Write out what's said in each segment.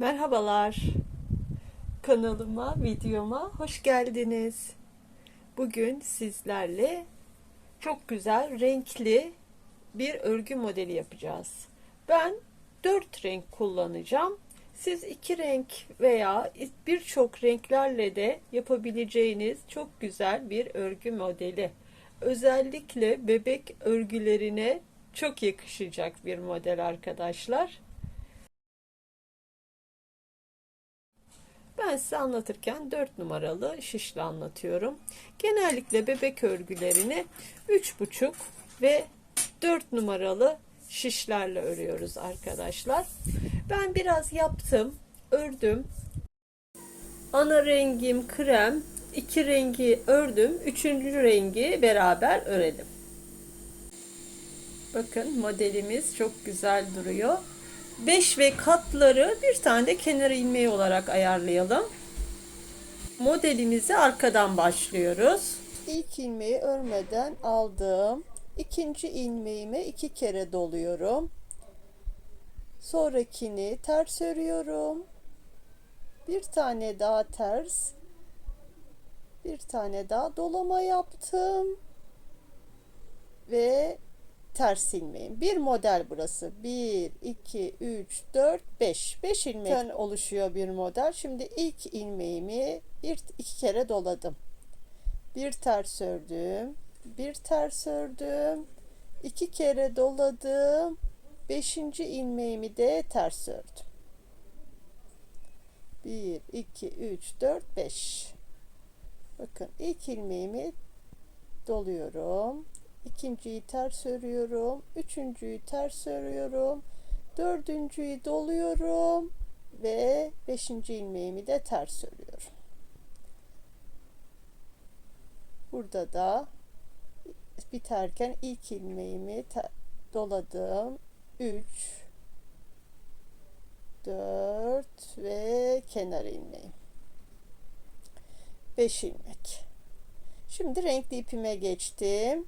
Merhabalar. Kanalıma, videoma hoş geldiniz. Bugün sizlerle çok güzel, renkli bir örgü modeli yapacağız. Ben dört renk kullanacağım. Siz iki renk veya birçok renklerle de yapabileceğiniz çok güzel bir örgü modeli. Özellikle bebek örgülerine çok yakışacak bir model arkadaşlar. Ben size anlatırken 4 numaralı şişle anlatıyorum. Genellikle bebek örgülerini 3,5 ve 4 numaralı şişlerle örüyoruz arkadaşlar. Ben biraz yaptım, ördüm. Ana rengim krem, iki rengi ördüm, üçüncü rengi beraber örelim. Bakın modelimiz çok güzel duruyor. 5 ve katları bir tane de kenar ilmeği olarak ayarlayalım. Modelimizi arkadan başlıyoruz. İlk ilmeği örmeden aldım. İkinci ilmeğimi iki kere doluyorum. Sonrakini ters örüyorum. Bir tane daha ters. Bir tane daha dolama yaptım. Ve ters ilmeğim. Bir model burası. 1, 2, 3, 4, 5. 5 ilmekten oluşuyor bir model. Şimdi ilk ilmeğimi bir iki kere doladım. Bir ters ördüm. Bir ters ördüm. iki kere doladım. Beşinci ilmeğimi de ters ördüm. 1, 2, 3, 4, 5. Bakın ilk ilmeğimi doluyorum ikinciyi ters örüyorum, üçüncüyü ters örüyorum, dördüncüyü doluyorum ve beşinci ilmeğimi de ters örüyorum. Burada da biterken ilk ilmeğimi doladım. 3 4 ve kenar ilmeğim. 5 ilmek. Şimdi renkli ipime geçtim.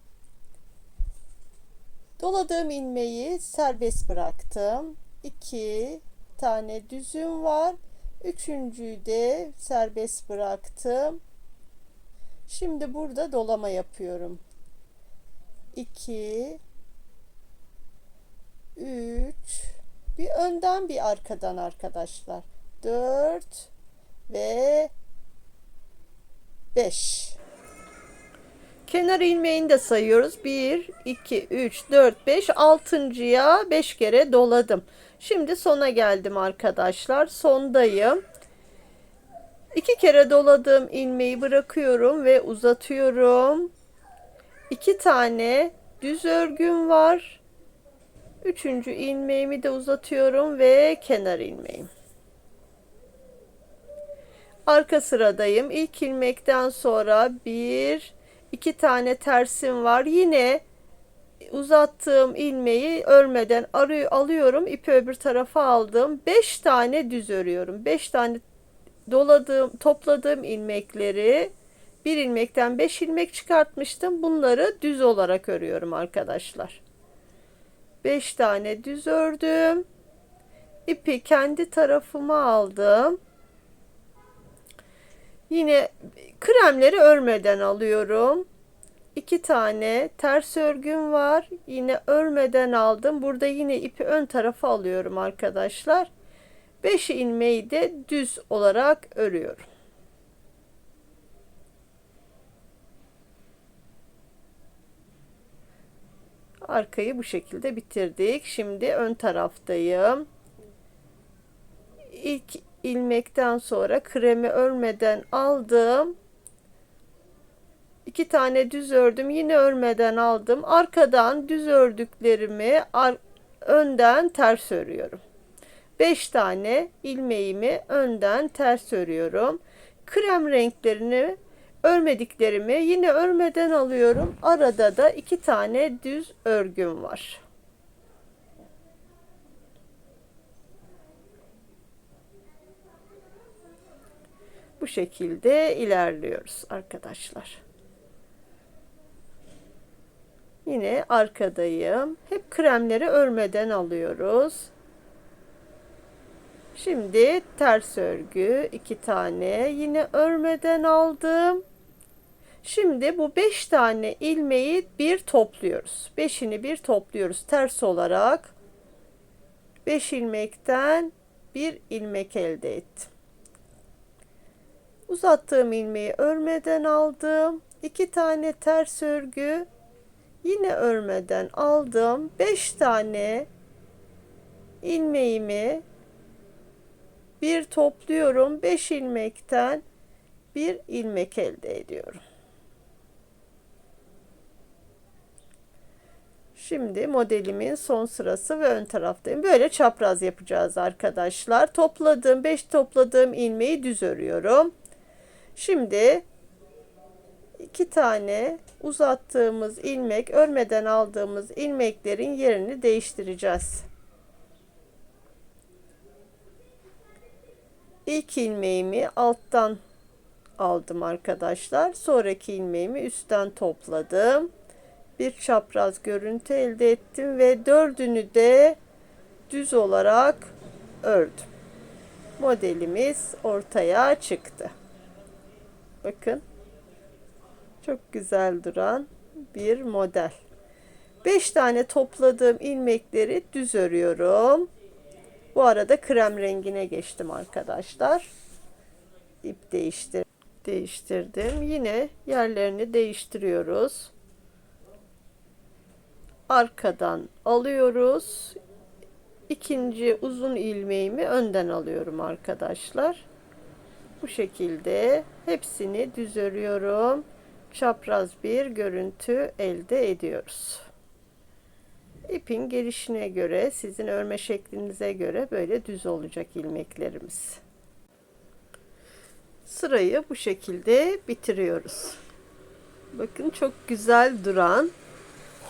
Doladığım ilmeği serbest bıraktım. 2 tane düzüm var. Üçüncüyü de serbest bıraktım. Şimdi burada dolama yapıyorum. 2 3 bir önden bir arkadan arkadaşlar. 4 ve 5 Kenar ilmeğini de sayıyoruz. 1, 2, 3, 4, 5. Altıncıya 5 kere doladım. Şimdi sona geldim arkadaşlar. Sondayım. 2 kere doladığım ilmeği bırakıyorum ve uzatıyorum. 2 tane düz örgüm var. Üçüncü ilmeğimi de uzatıyorum ve kenar ilmeğim. Arka sıradayım. İlk ilmekten sonra bir, iki tane tersim var. Yine uzattığım ilmeği örmeden arıyor, alıyorum. ipi öbür tarafa aldım. 5 tane düz örüyorum. 5 tane doladığım, topladığım ilmekleri bir ilmekten 5 ilmek çıkartmıştım. Bunları düz olarak örüyorum arkadaşlar. 5 tane düz ördüm. İpi kendi tarafıma aldım. Yine kremleri örmeden alıyorum. İki tane ters örgüm var. Yine örmeden aldım. Burada yine ipi ön tarafa alıyorum arkadaşlar. 5 ilmeği de düz olarak örüyorum. Arkayı bu şekilde bitirdik. Şimdi ön taraftayım. İlk ilmekten sonra kremi örmeden aldım. İki tane düz ördüm. Yine örmeden aldım. Arkadan düz ördüklerimi ar önden ters örüyorum. 5 tane ilmeğimi önden ters örüyorum. Krem renklerini örmediklerimi yine örmeden alıyorum. Arada da iki tane düz örgüm var. Bu şekilde ilerliyoruz arkadaşlar. Yine arkadayım. Hep kremleri örmeden alıyoruz. Şimdi ters örgü iki tane yine örmeden aldım. Şimdi bu beş tane ilmeği bir topluyoruz. Beşini bir topluyoruz ters olarak. Beş ilmekten bir ilmek elde ettim. Uzattığım ilmeği örmeden aldım. İki tane ters örgü yine örmeden aldım. Beş tane ilmeğimi bir topluyorum. Beş ilmekten bir ilmek elde ediyorum. Şimdi modelimin son sırası ve ön taraftayım. Böyle çapraz yapacağız arkadaşlar. Topladığım 5 topladığım ilmeği düz örüyorum. Şimdi iki tane uzattığımız ilmek, örmeden aldığımız ilmeklerin yerini değiştireceğiz. İlk ilmeğimi alttan aldım arkadaşlar. Sonraki ilmeğimi üstten topladım. Bir çapraz görüntü elde ettim ve dördünü de düz olarak ördüm. Modelimiz ortaya çıktı. Bakın. Çok güzel duran bir model. 5 tane topladığım ilmekleri düz örüyorum. Bu arada krem rengine geçtim arkadaşlar. İp değiştir değiştirdim. Yine yerlerini değiştiriyoruz. Arkadan alıyoruz. İkinci uzun ilmeğimi önden alıyorum arkadaşlar. Bu şekilde hepsini düz örüyorum. Çapraz bir görüntü elde ediyoruz. İpin gelişine göre, sizin örme şeklinize göre böyle düz olacak ilmeklerimiz. Sırayı bu şekilde bitiriyoruz. Bakın çok güzel duran,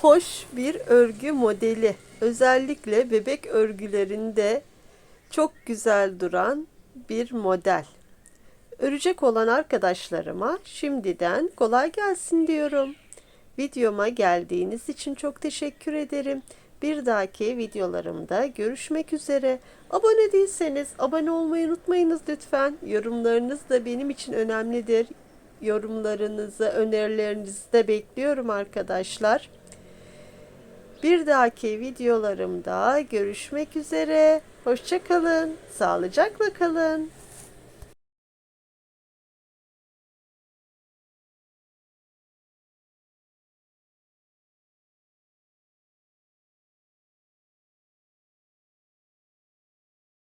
hoş bir örgü modeli. Özellikle bebek örgülerinde çok güzel duran bir model. Örecek olan arkadaşlarıma şimdiden kolay gelsin diyorum. Videoma geldiğiniz için çok teşekkür ederim. Bir dahaki videolarımda görüşmek üzere. Abone değilseniz abone olmayı unutmayınız lütfen. Yorumlarınız da benim için önemlidir. Yorumlarınızı, önerilerinizi de bekliyorum arkadaşlar. Bir dahaki videolarımda görüşmek üzere. Hoşçakalın. Sağlıcakla kalın.